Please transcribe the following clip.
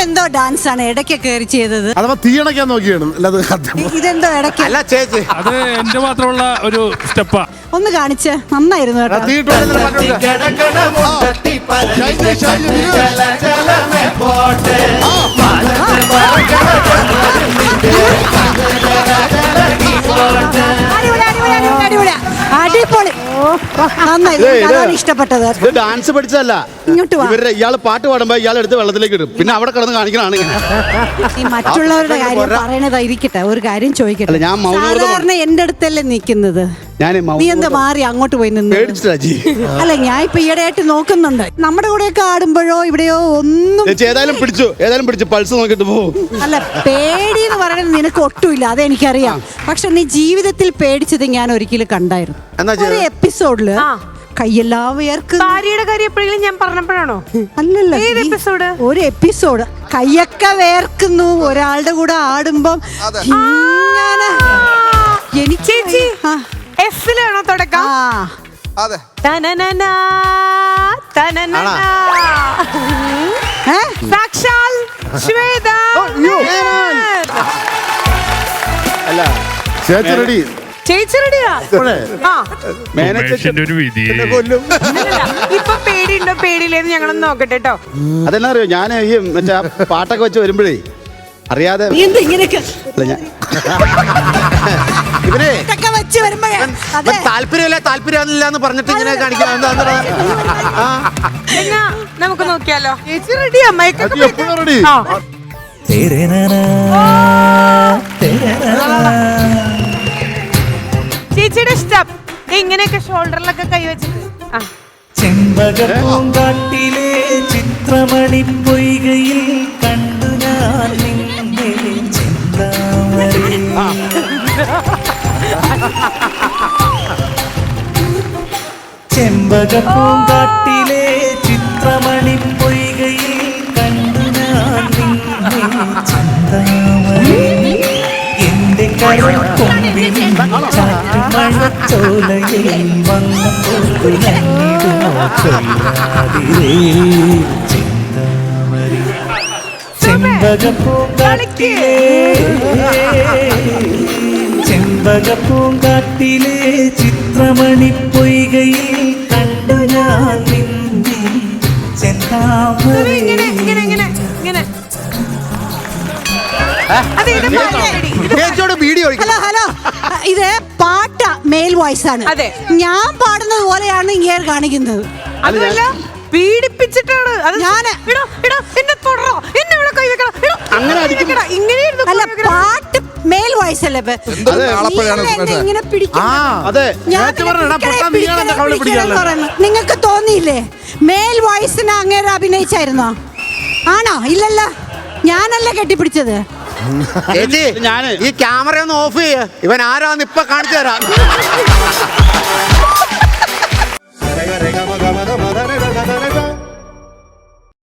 എന്തോ ഡാൻസ് ആണ്. ഇടയ്ക്ക് കയറി ചെയ്തത്. അഥവാ തീയണക്കാൻ നോക്കിയാണ്. അല്ലാതെ ഇ- ഇതെന്തോ ഇടയ്ക്ക്. അല്ല ചേച്ചി. അത് എന്റെ മാത്രമുള്ള ഒരു സ്റ്റെപ്പാ. ഒന്ന് കാണിച്ച്. നന്നായിരുന്നു കേട്ടോ. തീയിട്ടുള്ള പാട്ടുണ്ട്. അടിപൊളി നന്നായി. ഇഷ്ടപ്പെട്ടത്. ഇത് ഡാൻസ് പഠിച്ചതല്ല. ഇങ്ങോട്ട് വാ. ഇവരുടെ ഇയാൾ പാട്ട് പാടുമ്പോ ഇയാൾ എടുത്ത് വെള്ളത്തിലേക്ക് ഇടും. പിന്നെ അവിടെ കിടന്ന് കാണിക്കണാണ് ഈ മറ്റുള്ളവരുടെ കാര്യം പറയണതായിരിക്കട്ടെ. ഒരു കാര്യം ചോദിക്കട്ടെ. ഞാൻ സാധാരണ എന്റെ അടുത്തല്ലേ നിൽക്കുന്നത്? ഞാൻ നീ എന്താ മാറി അങ്ങോട്ട് പോയി നിന്ന്? അല്ല ഞാൻ ഇപ്പൊ ഈയിടെയായിട്ട് നോക്കുന്നുണ്ട്. നമ്മുടെ കൂടെയൊക്കെ ആടുമ്പോഴോ ഇവിടെയോ ഒന്നും ഏതായാലും പിടിച്ചു ഏതായാലും പിടിച്ചു പൾസ് നോക്കിട്ട് പോകും അല്ല പേടി എന്ന് പറയുന്നത് നിനക്ക് ഒട്ടുമില്ല അതെനിക്കറിയാം പക്ഷെ നീ ജീവിതത്തിൽ പേടിച്ചത് ഞാൻ ഒരിക്കലും കണ്ടായിരുന്നു. എന്നാ ഒരു എപ്പിസോഡിൽ ആ. കയ്യെല്ലാം വിയർക്ക് ഭാര്യയുടെ കാര്യം എപ്പോഴെങ്കിലും ഞാൻ പറഞ്ഞപ്പോഴാണോ? അല്ലല്ല ഏത് ഈ ഒരു എപ്പിസോഡ്. കയ്യൊക്കെ വേർക്കുന്നു ഒരാളുടെ കൂടെ ആടുമ്പം ഇങ്ങനെ എനിക്ക് ചേച്ചി ആ. എഫിലാണോ തുടക്കം. ആ. അതെ. തനനനാ, തനനനാ. ഏ? സാക്ഷാൽ ശ്വേത അല്ല. ചേച്ചി റെഡി? ചേച്ചി റെഡിയാ? ആ. മാനേജർ ഒരു വിധി. കൊല്ലും. ഇല്ലല്ല, ഇപ്പൊ പേടിയുണ്ടോ? പേടിയില്ലേന്ന് ഞങ്ങളൊന്ന് നോക്കട്ടെ കേട്ടോ അതെന്നാ അറിയോ? ഞാൻ ഈ മറ്റേ ആ പാട്ടൊക്കെ വെച്ച് വരുമ്പോഴേ അറിയാതെ നീ താല്പര്യമില്ല താല്പര്യമില്ല എന്ന് പറഞ്ഞിട്ട് ഇങ്ങനെ നമുക്ക് നോക്കിയാലോ? റെഡിയാ മൈക്കൊക്കെ റെഡി ചേച്ചിയുടെ സ്റ്റെപ്പ് ഇങ്ങനെയൊക്കെ ഷോൾഡറിലൊക്കെ കൈവച്ചിട്ട് ആ. ചെമ്പക പൂങ്കാട്ടിലെ ചിത്രമണി ചെമ്പക പൂങ്കാട്ടിലെ ചിത്രമണി പൊയ്കയിൽ കണ്ടു ഞാൻ ചിന്താമണി. എന്റെ കരം കൊമ്പിൽ ചാറ്റുമഴ ചോലയിൽ വന്നപ്പോൾ ചിന്താമണി. ചെമ്പക പൂങ്കാട്ടിലെ ചെമ്പക പൂങ്കാട്ടിലെ ചിത്രമണി പൊയ്കയിൽ കണ്ടു ഞാൻ നിന്നെ. ഇത് ചെന്താമണി ഇങ്ങനെ ഇങ്ങനെ ഇങ്ങനെ. ഇങ്ങനെ അതെ ഇത് പാട്ടടി. ചേച്ചിയോട് വീഡിയോ ഹലോ ഹലോ. ഇത് പാട്ട മെയിൽ വോയിസ് ആണ് അതെ. ഞാൻ പാടുന്നത് പോലെയാണ് ഇങ്ങനെ കാണിക്കുന്നത്. അതല്ല പീഡിപ്പിച്ചിട്ടാണ്. അത് ഞാൻ ഇടോ, ഇടോ, എന്നെ തൊടറോ, എന്നെ ഇവിടെ കൈ വെക്കണം, ഇടോ, അങ്ങനെ അടിക്കും. ഇങ്ങനെ അല്ല കൈ വെക്കണം. പാട്ട് ഇപ്പൊ? അതെ, നീയല്ലേ എന്നെ ഇങ്ങനെ പിടിക്കുന്നത്? അതെ. ഞാൻ നേരത്തെ പറഞ്ഞ, എടാ, പിടിക്കണേ, പൊട്ടാ, നീയാണ് എന്റെ കവിളിൽ പിടിക്കണേ പിടിക്കാനുള്ളത്. പറയുന്നു. നിങ്ങൾക്ക് തോന്നിയില്ലേ? മേൽ വോയിസിന് അങ്ങേരെ അഭിനയിച്ചായിരുന്നോ? ആണോ? ഇല്ലല്ല. ഞാനല്ല കെട്ടിപ്പിടിച്ചത്. ചേച്ചി ഞാൻ. ഈ ക്യാമറ ഒന്ന് ഓഫ് ചെയ്യ. ഇവൻ ആരാന്ന് ഇപ്പൊ കാണിച്ചു തരാം.